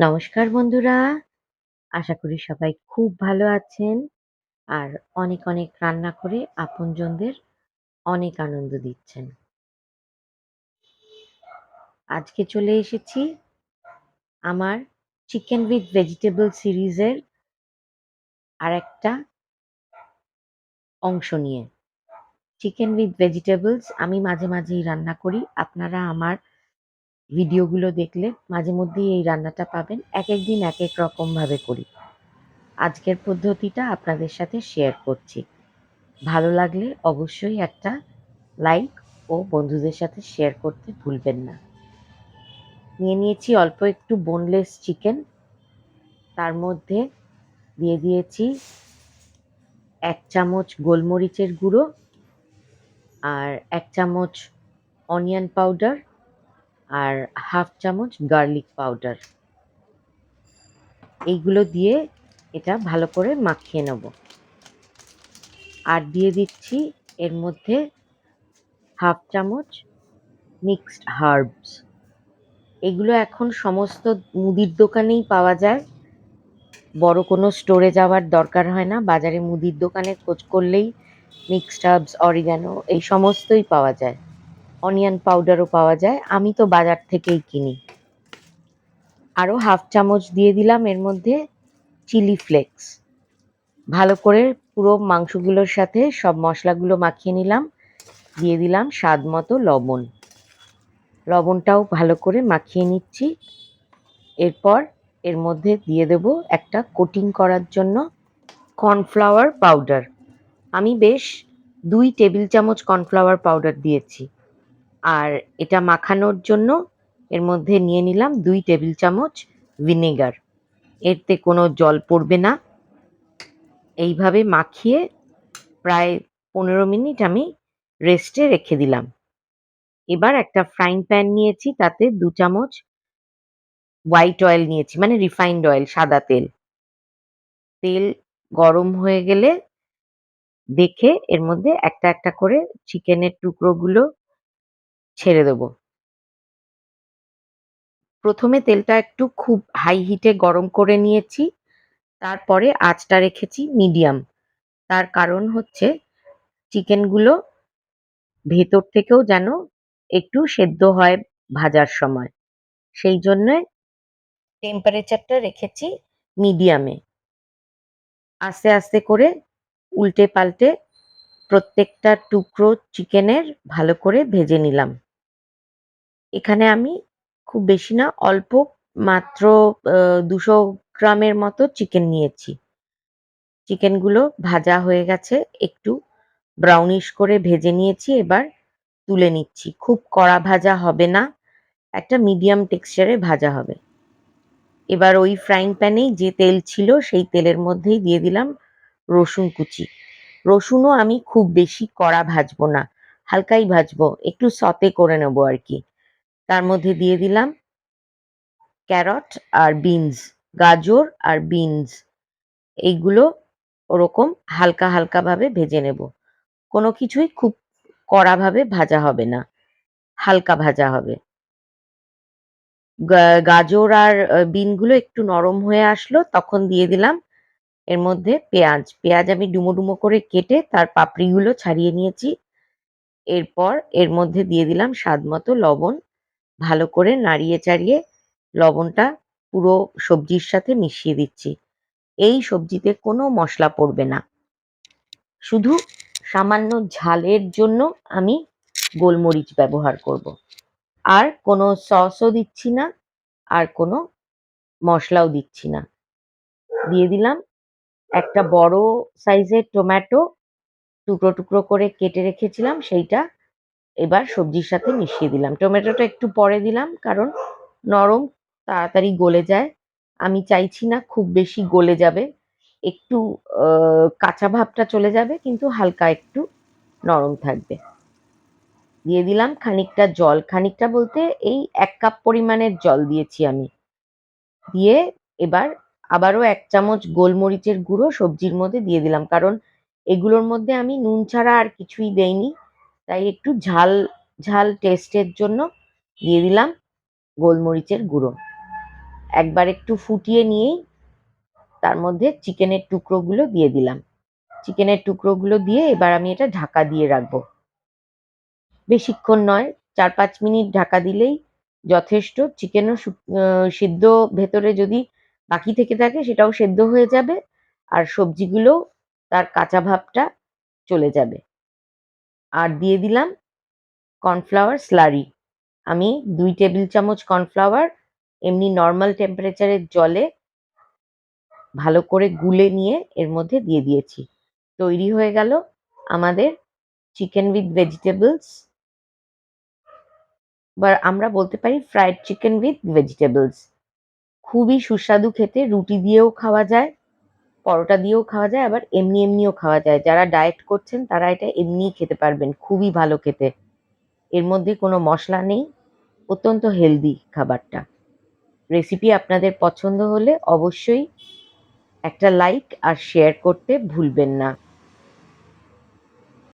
নমস্কার বন্ধুরা। আশা করি সবাই খুব ভালো আছেন আর অনেক অনেক রান্না করে আপনজনদের অনেক আনন্দ দিচ্ছেন। আজকে চলে এসেছি আমার চিকেন উইথ ভেজিটেবল সিরিজের আর একটা অংশ নিয়ে। চিকেন উইথ ভেজিটেবলস আমি মাঝে মাঝেই রান্না করি। আপনারা আমার ভিডিওগুলো দেখলে মাঝে মধ্যেই এই রান্নাটা পাবেন। এক এক দিন এক এক রকমভাবে করি। আজকের পদ্ধতিটা আপনাদের সাথে শেয়ার করছি। ভালো লাগলে অবশ্যই একটা লাইক ও বন্ধুদের সাথে শেয়ার করতে ভুলবেন না। নিয়ে নিয়েছি অল্প একটু বোনলেস চিকেন তার মধ্যে দিয়ে দিয়েছি এক চামচ গোলমরিচের গুঁড়ো আর এক চামচ অনিয়ন পাউডার আর হাফ চামচ গার্লিক পাউডার। এইগুলো দিয়ে এটা ভালো করে মাখিয়ে নেব। আর দিয়ে দিচ্ছি এর মধ্যে হাফ চামচ মিক্সড হার্বস। এগুলো এখন সমস্ত মুদির দোকানেই পাওয়া যায়। বড় কোনো স্টোরে যাওয়ার দরকার হয় না। বাজারে মুদির দোকানে খোঁজ করলেই মিক্সড হার্বস অরিগ্যানো এই সমস্তই পাওয়া যায়। অনিয়ন পাউডারও পাওয়া যায়। আমি তো বাজার থেকেই কিনি। আরও হাফ চামচ দিয়ে দিলাম এর মধ্যে চিলি ফ্লেক্স ভালো করে পুরো মাংসগুলোর সাথে সব মশলাগুলো মাখিয়ে নিলাম। দিয়ে দিলাম স্বাদ মতো লবণ। লবণটাও ভালো করে মাখিয়ে নিচ্ছি। এরপর এর মধ্যে দিয়ে দেব একটা কোটিং করার জন্য কর্নফ্লাওয়ার পাউডার আমি বেশ দুই টেবিল চামচ কর্নফ্লাওয়ার পাউডার দিয়েছি। আর এটা মাখানোর জন্য এর মধ্যে নিয়ে নিলাম দুই টেবিল চামচ ভিনেগার। এতে কোনো জল পড়বে না। এইভাবে মাখিয়ে প্রায় পনেরো মিনিট আমি রেস্টে রেখে দিলাম। এবার একটা ফ্রাইং প্যান নিয়েছি, তাতে দু চামচ হোয়াইট অয়েল নিয়েছি মানে রিফাইন্ড অয়েল সাদা তেল। তেল গরম হয়ে গেলে দেখে এর মধ্যে একটা একটা করে চিকেনের টুকরোগুলো ছেড়ে দেবো। প্রথমে তেলটা একটু খুব হাই হিটে গরম করে নিয়েছি, তারপরে আঁচটা রেখেছি মিডিয়াম তার কারণ হচ্ছে চিকেনগুলো ভেতর থেকেও যেন একটু সেদ্ধ হয় ভাজার সময়। সেই জন্যে টেম্পারেচারটা রেখেছি মিডিয়ামে আস্তে আস্তে করে উল্টে পাল্টে প্রত্যেকটা টুকরো চিকেনের ভালো করে ভেজে নিলাম। এখানে আমি খুব বেশি না, অল্প মাত্র দুশো গ্রামের মতো চিকেন নিয়েছি। চিকেনগুলো ভাজা হয়ে গেছে, একটু ব্রাউনিশ করে ভেজে নিয়েছি, এবার তুলে নিচ্ছি। খুব কড়া ভাজা হবে না, একটা মিডিয়াম টেক্সচারে ভাজা হবে। এবার ওই ফ্রাইং প্যানেই যে তেল ছিল, সেই তেলের মধ্যেই দিয়ে দিলাম রসুন কুচি। রসুনও আমি খুব বেশি কড়া ভাজবো না, হালকাই ভাজবো, একটু সতে করে নেব আর কি। তার মধ্যে দিয়ে দিলাম ক্যারট আর বিনস, গাজর আর বিনস। এইগুলো ওরকম হালকা হালকা ভাবে ভেজে নেব। কোনো কিছুই খুব কড়াভাবে ভাজা হবে না, হালকা ভাজা হবে। গাজর আর বিনগুলো একটু নরম হয়ে আসলো, তখন দিয়ে দিলাম এর মধ্যে পেঁয়াজ। পেঁয়াজ আমি ডুমো ডুমো করে কেটে তার পাপড়িগুলো ছাড়িয়ে নিয়েছি। এরপর এর মধ্যে দিয়ে দিলাম স্বাদ মতো লবণ ভালো করে নাড়িয়ে চাড়িয়ে লবণটা পুরো সবজির সাথে মিশিয়ে দিচ্ছি। এই সবজিতে কোনো মশলা পড়বে না। শুধু সামান্য ঝালের জন্য আমি গোলমরিচ ব্যবহার করব। আর কোনো সসও দিচ্ছি না, আর কোনো মশলাও দিচ্ছি না। দিয়ে দিলাম একটা বড় সাইজের টমেটো, টুকরো টুকরো করে কেটে রেখেছিলাম, সেইটা এবার সবজির সাথে মিশিয়ে দিলাম। টমেটোটা একটু পরে দিলাম, কারণ নরম, তাড়াতাড়ি গলে যায়। আমি চাইছি না খুব বেশি গলে যাবে, একটু কাঁচা ভাবটা চলে যাবে, কিন্তু হালকা একটু নরম থাকবে। দিয়ে দিলাম খানিকটা জল, খানিকটা বলতে এই এক কাপ পরিমাণের জল দিয়েছি আমি। দিয়ে এবার আবারও এক চামচ গোলমরিচের গুঁড়ো সবজির মধ্যে দিয়ে দিলাম, কারণ এগুলোর মধ্যে আমি নুন ছাড়া আর কিছুই দেইনি। তাই একটু ঝাল ঝাল টেস্টের জন্য দিয়ে দিলাম গোলমরিচের গুঁড়ো। একবার একটু ফুটিয়ে নিয়েই তার মধ্যে চিকেনের টুকরোগুলো দিয়ে দিলাম। চিকেনের টুকরোগুলো দিয়ে এবার আমি এটা ঢাকা দিয়ে রাখব। বেশিক্ষণ নয় চার পাঁচ মিনিট ঢাকা দিলেই যথেষ্ট। চিকেনও সিদ্ধ ভেতরে যদি বাকি থেকে থাকে সেটাও সেদ্ধ হয়ে যাবে আর সবজিগুলো তার কাঁচা ভাবটা চলে যাবে। আর দিয়ে দিলাম কর্নফ্লাওয়ার স্লারি আমি দুই টেবিল চামচ কর্নফ্লাওয়ার এমনি নর্মাল টেম্পারেচারের জলে ভালো করে গুলে নিয়ে এর মধ্যে দিয়ে দিয়েছি। তৈরি হয়ে গেল আমাদের চিকেন উইথ ভেজিটেবলস বা আমরা বলতে পারি ফ্রাইড চিকেন উইথ ভেজিটেবলস খুবই সুস্বাদু খেতে, রুটি দিয়েও খাওয়া যায়। পরোটা দিয়েও খাওয়া যায়, আবার এমনি এমনিও খাওয়া যায়। যারা ডায়েট করছেন, তারা এটা এমনিই খেতে পারবেন, খুবই ভালো খেতে। এর মধ্যে কোনো মশলা নেই, অত্যন্ত হেলদি খাবারটা। রেসিপি আপনাদের পছন্দ হলে অবশ্যই একটা লাইক আর শেয়ার করতে ভুলবেন না।